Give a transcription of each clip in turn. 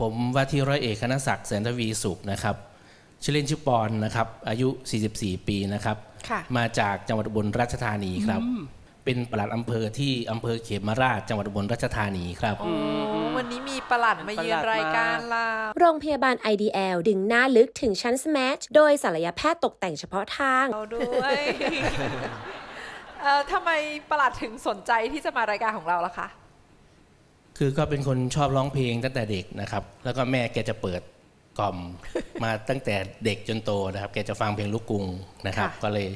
ผมว่าที่ร้อยเอกคณศักดิ์แสนทวีสุขนะครับชื่อเล่นชื่อปอนนะครับ อายุ 44 ปีนะครับค่ะมาจากจังหวัดอุบลราชธานีครับ เป็นปลัดอำเภอที่อำเภอเขมราชจังหวัดอุบลราชธานีครับโอ้วันนี้มีประหลัดมาเยือนรายการเราโรงพยาบาล IDL ดึงหน้าลึกถึงชั้น Smash โดยศัลยแพทย์ตกแต่งเฉพาะทางเราด้วยเอ่อทำไมประหลัดถึงสนใจที่จะมารายการของเราล่ะคะ คือก็เป็นคนชอบร้องเพลงตั้งแต่เด็กนะครับ แล้วก็แม่แกจะเปิดกล่อมมาตั้งแต่เด็กจนโตนะครับ แกจะฟังเพลงลูกกรุงนะครับ ค่ะ ก็เลย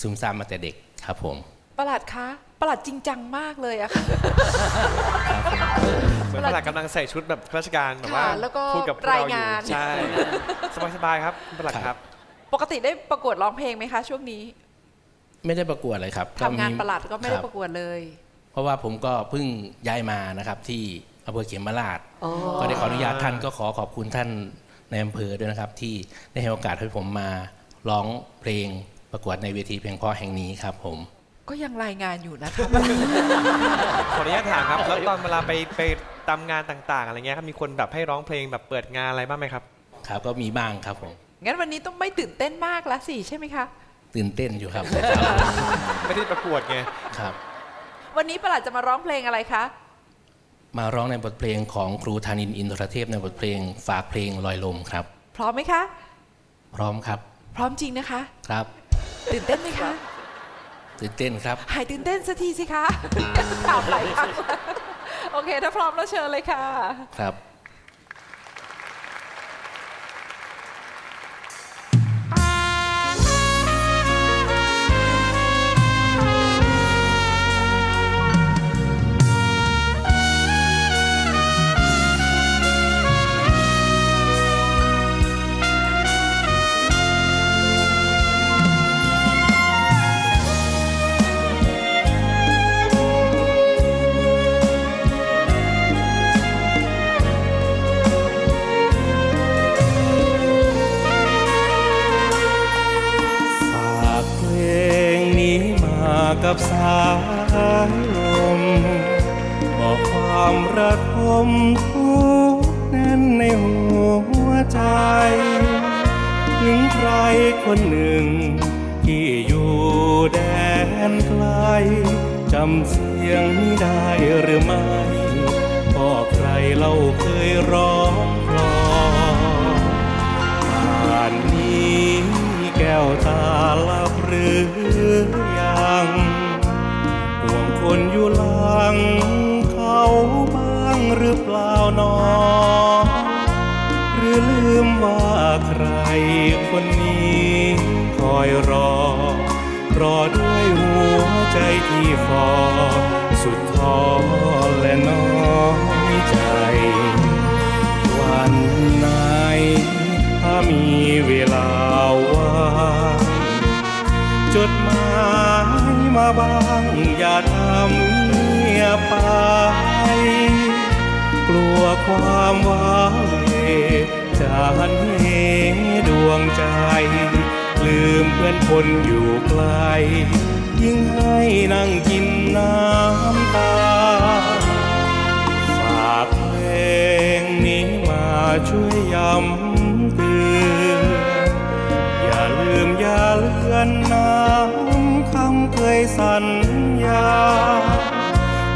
ซึมซาบมาแต่เด็กครับผม ประหลัดคะประหลัดจริงจังมากเลยอะค่ะ เหมือนประหลัดกำลังใส่ชุดแบบข้าราชการแบบว่าค่ะแล้วก็พูดกับพวกเรารายอยู่งานใช่สบายๆครับประหลัดครับ ปกติได้ประกวดร้องเพลงไหมคะ ช่วงนี้ไม่ได้ประกวดเลยครับทำงานประหลัดก็ไม่ได้คบประกวดเลย เพราะว่าผมก็เพิ่งย้ายมานะครับที่อำเภอเขมราชก็ได้ขออนุญาตท่านก็ขอขอบคุณท่านในอำเภอด้วยนะครับ ที่ได้ให้โอกาสให้ผมมาร้องเพลงประกวดในเวทีเพลงเพราะแห่งนี้ครับผม ก็ยังรายงานอยู่นะคะ ขออนุญาตถามครับ แล้วตอนเวลาไปไปตามงานต่างๆอะไรเงี้ยครับมีคนแบบให้ร้องเพลงแบบเปิดงานอะไรบ้างไหมครับครับก็มีบ้างครับผม งั้นวันนี้ต้องไม่ตื่นเต้นมากละสิใช่ไหมคะ ตื่นเต้นอยู่ครับ ไม่ได้ประกวดไงครับ วันนี้ประหลัดจะมาร้องเพลงอะไรคะ มาร้องในบทเพลงของครูธานินทร์อินทรเทพในบทเพลงฝากเพลงลอยลมครับ พร้อมไหมคะ พร้อมครับพร้อมจริงนะคะ ครับตื่นเต้นไหมคะ ตื่นเต้นครับ หายตื่นเต้นสักทีสิคะถามหลายครั้งโอเค ถ้าพร้อมแล้วเชิญเลยค่ะ ครับ กับสายลมบอกความระทมทุกข์แน่นในหัวใจ ถึงใครคนหนึ่ง ที่อยู่แดนไกลจำเสียงนี้ได้หรือไม่ก็ใครเล่าเคยร้องกลอนป่านนี้แก้วตาลับหรือ คนนี้คอยรอ รอด้วยหัวใจที่ฟอสุดท้อและน้อยใจ วันไหนถ้ามีเวลาว่างจดหมายมาบ้างอย่าทำเงียบไป กลัวความว้า จะหันเหดวงใจ ลืมเพื่อนคนอยู่ไกล ยิ่งให้นั่งกินน้ำตา ฝากเพลงนี้มาช่วยย้ำเตือนอย่าลืมอย่าเลือนน้ำคำเคยสัญญา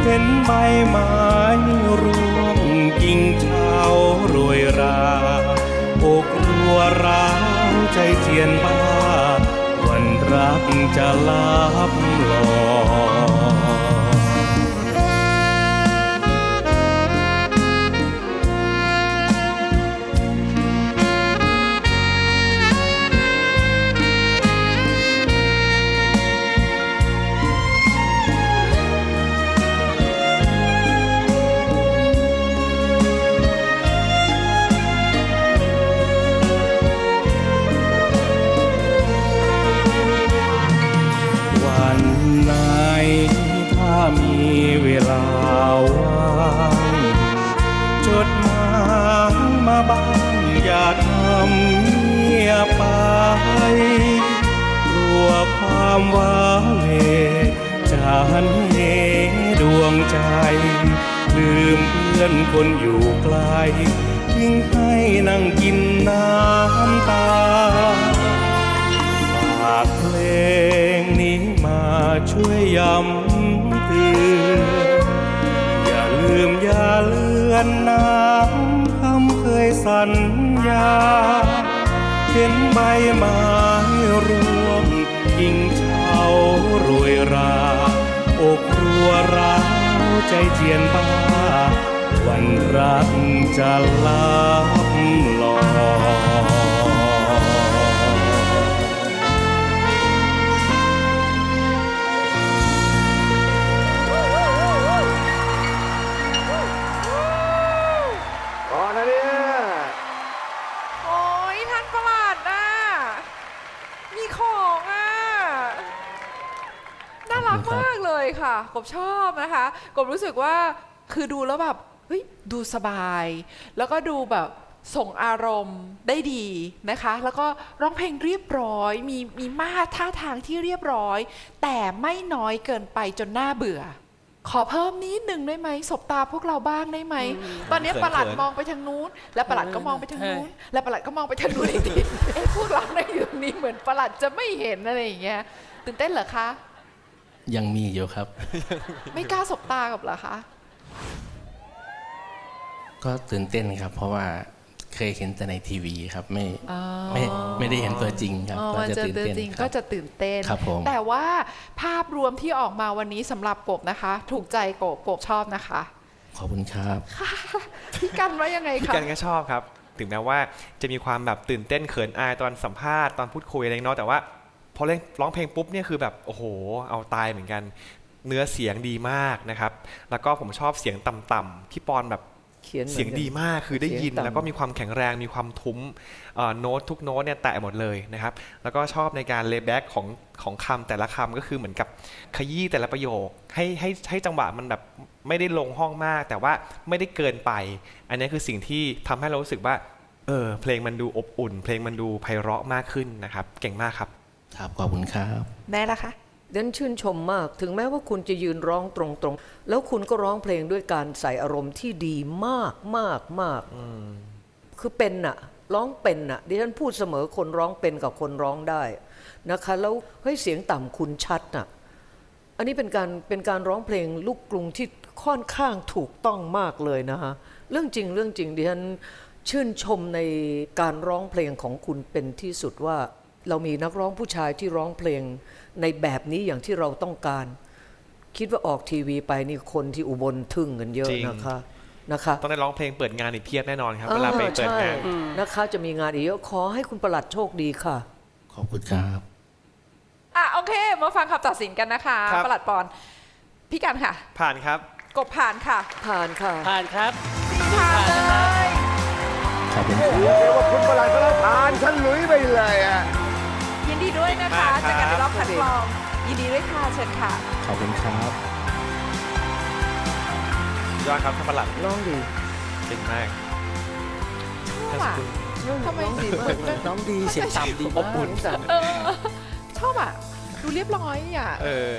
เห็นใบไม้ร ใจเจียนบ้า วันรักจะลับหลอก ความว้าเหวจะหันเหดวงใจ ลืมเพื่อนคนอยู่ไกลทิ้งให้นั่งกินน้ำตาฝากเพลงนี้มาช่วยย้ำเตือนอย่าลืมอย่าเลือนน้ำคำเคยสัญญา เห็นใบไม้ร่วงกิ่งเฉา รวยราอกรัวร้าวใจเจียนบ้า วันรักจะลับลอก ค่ะกบชอบนะคะกบรู้สึกว่าคือดูแล้วแบบเฮ้ยดูสบาย แล้วก็ดูแบบส่งอารมณ์ได้ดีนะคะ แล้วก็ร้องเพลงเรียบร้อย มีมีมาตรท่าทางที่เรียบร้อย แต่ไม่น้อยเกินไปจนน่าเบื่อ ขอเพิ่มนิดหนึ่งได้ไหมสบตาพวกเราบ้างได้ไหม ตอนนี้เขินๆประหลัดมองไปทางนู้น และประหลัดก็มองไปทางนู้น และประหลัดก็มองไปทางนู้นอีกทีเอ๊ะพวกเราในอยู่ตรงนี้เหมือนประหลัดจะไม่เห็นอะไรอย่างเงี้ยตื่นเต้นเหรอคะ ยังมีอยู่ครับ ไม่กล้าสบตากับเหรอคะ ก็ตื่นเต้นครับ เพราะว่าเคยเห็นแต่ในทีวีครับไม่อ๋อ ไม่ไม่ได้เห็นตัวจริงครับอ๋อก็มาจะเจอตื่นตัวเต้นจริงคก็รับ จะตื่นเต้น ครับผม แต่ว่าภาพรวมที่ออกมาวันนี้สำหรับกบนะคะ ถูกใจกบกบชอบนะคะขอบคุณครับ พี่กันว่ายังไงพี่คะ กันก็ชอบครับ ถึงแม้ว่าจะมีความแบบตื่นเต้นเขินอายตอนสัมภาษณ์ตอนพูดคุยอะไรเนาะแต่ว่า พอเล่นร้องเพลงปุ๊บเนี่ยคือแบบโอ้โห เอาตายเหมือนกัน เนื้อเสียงดีมากนะครับ แล้วก็ผมชอบเสียงต่ำๆพี่ปอนแบบเขียนหมือนเสียงดีมากคือได้ยินเสียงต่ำแล้วก็มีความแข็งแรงมีความทุ้มเอ่อโน้ตทุกโน้ตเนี่ยแตะหมดเลยนะครับ แล้วก็ชอบในการเล y b แบ็กของของคำแต่ละคำก็คือเหมือนกับขยี้แต่ละประโยค ให้ให้ให้จังหวะมันแบบไม่ได้ลงห้องมาก แต่ว่าไม่ได้เกินไป อันนี้คือสิ่งที่ทำให้เรารู้สึกว่าเออเพลงมันดูอบอุ่น เพลงมันดูไพเราะมากขึ้นนะครับ เก่งมากครับ ครับขอบคุณครับ แม่ละคะดันชื่นชมมากถึงแม้ว่าคุณจะยืนร้องตรงๆ แล้วคุณก็ร้องเพลงด้วยการใส่อารมณ์ที่ดีมากมากมากคือเป็นน่ะร้องเป็นน่ะดิฉันพูดเสมอคนร้องเป็นกับคนร้องได้นะคะ แล้วเฮ้ยเสียงต่ำคุณชัดน่ะอันนี้เป็นการเป็นการร้องเพลงลูกกรุงที่ค่อนข้างถูกต้องมากเลยนะฮะเรื่องจริงเรื่องจริงดิฉันชื่นชมในการร้องเพลงของคุณเป็นที่สุดว่า เรามีนักร้องผู้ชายที่ร้องเพลงในแบบนี้อย่างที่เราต้องการ คิดว่าออกทีวีไปนี่คนที่อุบลทึ่งกันเยอะจริง นะคะนะคะต้องได้ร้องเพลงเปิดงานอีกเพียบแน่นอนครับเวลาไปออเปิดใช่งาน นะคะจะมีงานอีกเยอะขอให้คุณประหลัดโชคดีค่ะ ขอบคุณครับ อะโอเค มาฟังคำตัดสินกันนะคะครับ ประหลัดปอนพี่กันค่ะ ผ่านครับ กบผ่านค่ะผ่านค่ะ ผ่านครับ ผ่านเลย ขอบคุณครับ เรียกว่าคุณประหลัดก็แล้วผ่านฉันหลุยไปเลยอะยิ นดีด้วยนะคะมากครับเจอกันในรอบคัดกรอง ยินดีด้วยค่ะเชิญค่ะ ขอบคุณครับยอดครับท่านประหลัดร้องดีเก่งมากชอบอะทำไมร้องดีมากเลยน้องดีเสียงต่ำดีมากอบอุ่นจังเออชอบอะ ดูเรียบร้อยอะ เออ